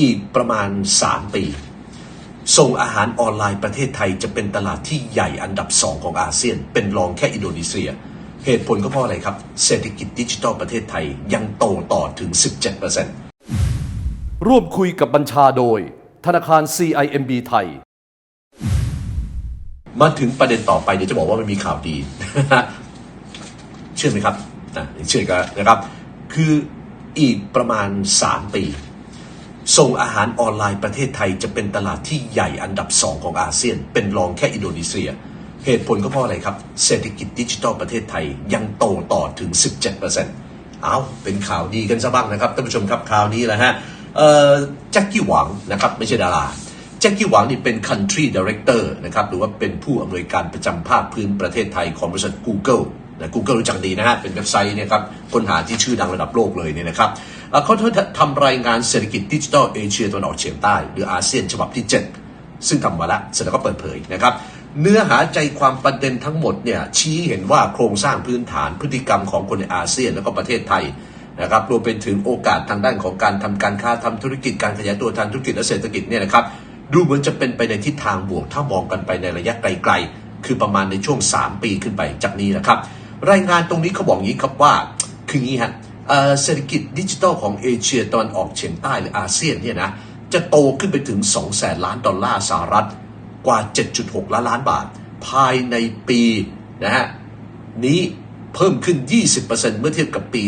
อีกประมาณ 3 ปี ส่งอาหารออนไลน์ประเทศไทยจะเป็นตลาดที่ใหญ่อันดับ2ของอาเซียน เป็นรองแค่อินโดนีเซีย เหตุผลก็เพราะอะไรครับ เศรษฐกิจดิจิทัลประเทศไทยยังโตต่อถึง 17%ร่วมคุยกับบัญชาโดย ธนาคาร CIMB ไทย มาถึงประเด็นต่อไปเดี๋ยวจะบอกว่ามันมีข่าวดี เชื่อไหมครับอะเชื่อกันนะครับ คืออีกประมาณ 3 ปี ส่งอาหารออนไลน์ประเทศไทยจะเป็นตลาดที่ใหญ่อันดับ2ของอาเซียน เป็นรองแค่อินโดนีเซีย เหตุผลก็เพราะอะไรครับ เศรษฐกิจดิจิทัลประเทศไทยยังโตต่อถึง 17%เอาเป็นข่าวดีกันซะบ้างนะครับท่านผู้ชมครับข่าวนี้แหละฮะเอ่อแจ็คกี้หวังนะครับไม่ใช่ดาราแจ็คกี้หวังนี่เป็น country director นะครับหรือว่าเป็นผู้อำนวยการประจำภาคพื้นประเทศไทยของบริษัท Google นะ Google รู้จักดีนะฮะเป็นเว็บไซต์เนะครับค้นหาที่ชื่อดังระดับโลกเลยเนี่ยนะครับ เขาทำรายงานเศรษฐกิจดิจิทัลเอเชียตะวันออกเฉียงใต้หรืออาเซียนฉบับที่ 7 ซึ่งทำมาแล้วเสร็จแล้วก็เปิดเผยนะครับ เนื้อหาใจความประเด็นทั้งหมดเนี่ยชี้เห็นว่าโครงสร้างพื้นฐานพฤติกรรมของคนในอาเซียนแล้วก็ประเทศไทยนะครับรวมไปถึงโอกาสทางด้านของการทำการค้าทำธุรกิจการขยายตัวทางธุรกิจและเศรษฐกิจเนี่ยนะครับดูเหมือนจะเป็นไปในทิศทางบวกถ้ามองกันไปในระยะไกลๆ คือประมาณในช่วง 3 ปีขึ้นไปจากนี้นะครับ รายงานตรงนี้เขาบอกอย่างนี้ครับว่า คืองี้ฮะ เศรษฐกิจดิจิทัลของเอเชียตะวันออกเฉียงใต้หรืออาเซียนเนี่ยนะจะโตขึ้นไปถึง 2 แสนล้านดอลลาร์สหรัฐกว่า 7.6 ล้านล้านบาท ภายในปีนะฮะนี้เพิ่มขึ้น 20%เมื่อเทียบกับปี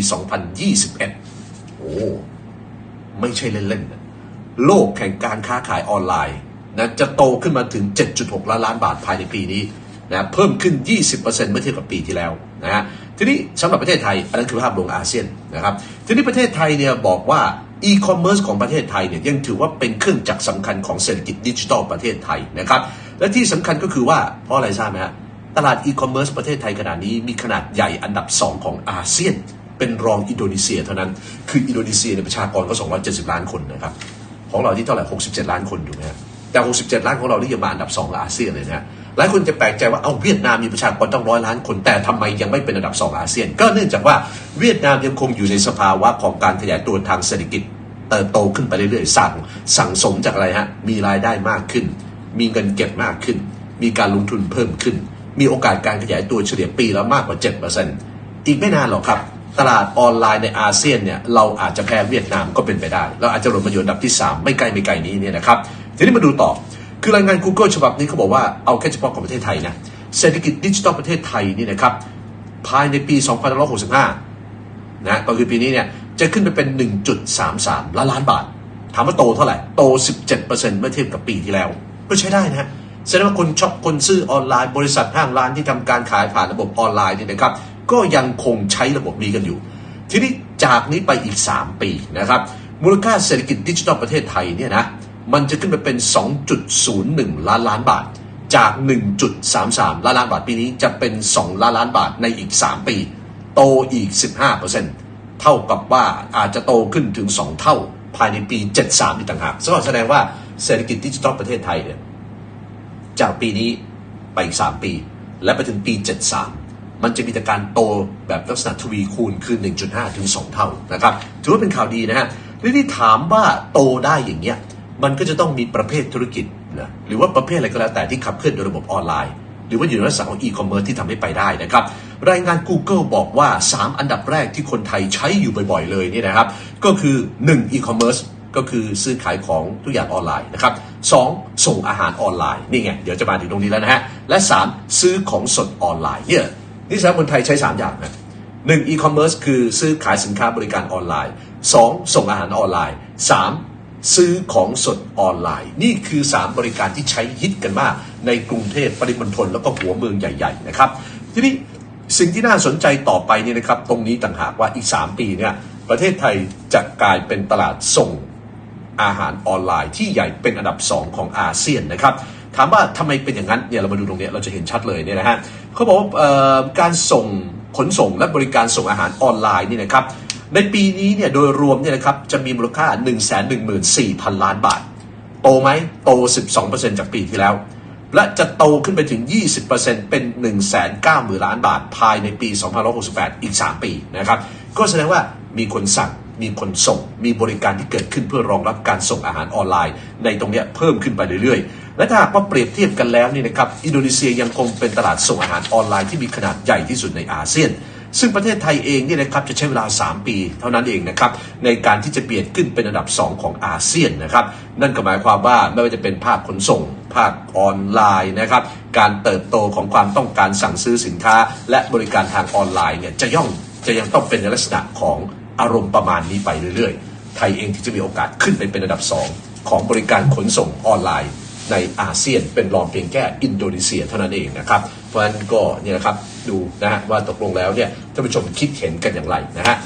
2021 โอ้ ไม่ใช่เล่นๆนโลกแห่งการค้าขายออนไลน์นะจะโตขึ้นมาถึง 7.6 ล้านล้านบาทภายในปีนี้นะเพิ่มขึ้น 20%เมื่อเทียบกับปีที่แล้วนะฮะ ทีนี้สำหรับประเทศไทย อันนั้นคือภาพรวมอาเซียนนะครับทีนี้ประเทศไทยเนี่ยบอกว่าอีคอมเมิร์ซของประเทศไทยเนี่ยยังถือว่าเป็นเครื่องจักรสำคัญของเศรษฐกิจดิจิทัลประเทศไทยนะครับและที่สำคัญก็คือว่าเพราะอะไรทราบไหมฮะตลาดอีคอมเมิร์ซประเทศไทยขนาดนี้มีขนาดใหญ่อันดับ 2 ของอาเซียน เป็นรองอินโดนีเซียเท่านั้น คืออินโดนีเซียในยประชากรก็ 270 ล้านคนนะครับของเราที่เท่าไหร่ 67 ล้านคนถูกไหมฮะแต่ 67 ล้านของเรานี่ยังมาอันดับ2ของอาเซียนเลยนะฮะ หลายคนจะแปลกใจว่าเอาเวียดนามมีประชากรตั้งร้อยล้านคนแต่ทำไมยังไม่เป็นอันดับ2อาเซียน ก็เนื่องจากว่าเวียดนามยังคงอยู่ในสภาวะของการขยายตัวทางเศรษฐกิจเติบโตขึ้นไปเรื่อยๆสั่งสั่งสมจากอะไรฮะมีรายได้มากขึ้น มีเงินเก็บมากขึ้น มีการลงทุนเพิ่มขึ้น มีโอกาสการขยายตัวเฉลี่ยปีละมากกว่า 7%อีกไม่นานหรอกครับตลาดออนไลน์ในอาเซียนเนี่ยเราอาจจะแพ้เวียดนามก็เป็นไปได้ เราอาจจะหล่นมาอยู่อันดับที่ 3 ไม่ไกลไม่ไกลนี้เนี่ยนะครับทีนี้มาดูต่อ คือรายงาน Google ฉบับนี้เขาบอกว่าเอาแค่เฉพาะของประเทศไทยนะเศรษฐกิจดิจิทัลประเทศไทยนี่นะครับภายในปี2565นะก็คือปีนี้เนี่ยจะขึ้นไปเป็น 1.33 ล้านล้านบาท ถามว่าโตเท่าไหร่ โต 17%เมื่อเทียบกับปีที่แล้ว ก็ใช้ได้นะแสดงว่าคนช็อปคนซื้อออนไลน์บริษัทห้างร้านที่ทำการขายผ่านระบบออนไลน์เนี่ยนะครับก็ยังคงใช้ระบบนี้กันอยู่ ทีนี้จากนี้ไปอีก 3 ปีนะครับมูลค่าเศรษฐกิจดิจิทัลประเทศไทยเนี่ยนะ มันจะขึ้นไปเป็น 2.01 ล้านล้านบาท จาก 1.33 ล้านล้านบาทปีนี้จะเป็น 2 ล้านล้านบาทในอีก 3 ปี โตอีก 15%เท่ากับว่าอาจจะโตขึ้นถึง 2 เท่าภายในปี 73นี่ต่างหากซึ่งแสดงว่าเศรษฐกิจดิจิทัลประเทศไทยเนี่ยจากปีนี้ไปอีก 3 ปี และไปถึงปี 73 มันจะมีแต่การโตแบบลักษณะทวีคูณคือ 1.5 ถึง 2 เท่านะครับ ถือว่าเป็นข่าวดีนะฮะทีนี้ถามว่าโตได้อย่างเงี้ย มันก็จะต้องมีประเภทธุรกิจนะหรือว่าประเภทอะไรก็แล้วแต่ที่ขับเคลื่อนโดยระบบออนไลน์ หรือว่าอยู่ในลักษณะของอีคอมเมิร์ซที่ทำให้ไปได้นะครับ รายงาน Google บอกว่า 3 อันดับแรกที่คนไทยใช้อยู่บ่อย ๆ เลยนี่นะครับ ก็คือ 1. e-commerce ก็คือซื้อขายของทุกอย่างออนไลน์นะครับสองส่งอาหารออนไลน์นี่ไงเดี๋ยวจะมาถึงตรงนี้แล้วนะฮะและ 3. ซื้อของสดออนไลน์เนี่ยนี่แสดงคนไทยใช้ 3 อย่างนะหนึ่งอีคอมเมิร์ซคือซื้อขายสินค้าบริการออนไลน์ 2. ส่งอาหารออนไลน์ 3. ซื้อของสดออนไลน์ นี่คือ 3 บริการที่ใช้ฮิตกันมาก ในกรุงเทพปริมณฑลแล้วก็หัวเมืองใหญ่ๆนะครับทีนี้สิ่งที่น่าสนใจต่อไปเนี่ยนะครับ ตรงนี้ต่างหากว่าอีก 3 ปีเนี่ยประเทศไทยจะกลายเป็นตลาดส่งอาหารออนไลน์ที่ใหญ่เป็นอันดับ 2 ของอาเซียนนะครับถามว่าทำไมเป็นอย่างนั้นเนี่ยเรามาดูตรงนี้เราจะเห็นชัดเลยเนี่ยนะฮะเขาบอกว่าการส่งขนส่งและบริการส่งอาหารออนไลน์นี่นะครับ ในปีนี้เนี่ยโดยรวมเนี่ยนะครับจะมีมูลค่า 1 1 4 0 0 0 ล้านบาท โตไหมโต 12%จากปีที่แล้ว และจะโตขึ้นไปถึง 20%เป็น 1 9 0 0 0 0 ล้านบาท ภายในปี 2568 อีก 3 ปีนะครับ ก็แสดงว่ามีคนสั่งมีคนส่ง มีบริการที่เกิดขึ้นเพื่อรองรับการส่งอาหารออนไลน์ ในตรงนี้เพิ่มขึ้นไปเรื่อยๆ และถ้าหากว่าเปรียบเทียบกันแล้วนี่นะครับ อินโดนีเซียยังคงเป็นตลาดส่งอาหารออนไลน์ที่มีขนาดใหญ่ที่สุดในอาเซียน ซึ่งประเทศไทยเองเนี่ยนะครับจะใช้เวลา 3 ปี เท่านั้นเองนะครับในการที่จะเปลี่ยนขึ้นเป็นอันดับ 2 ของอาเซียนนะครับนั่นก็หมายความว่าไม่ว่าจะเป็นภาคขนส่งภาคออนไลน์นะครับการเติบโตของความต้องการสั่งซื้อสินค้า และบริการทางออนไลน์เนี่ยจะย่อมจะยังต้องเป็นในลักษณะของอารมณ์ประมาณนี้ไปเรื่อยๆ ไทยเองที่จะมีโอกาสขึ้นไปเป็นอันดับ 2 ของบริการขนส่งออนไลน์ ในอาเซียนเป็นรองเพียงแค่อินโดนีเซียเท่านั้นเองนะครับ เพราะฉะนั้นก็เนี่ยนะครับดูนะฮะว่าตกลงแล้วเนี่ยท่านผู้ชมคิดเห็นกันอย่างไรนะฮะ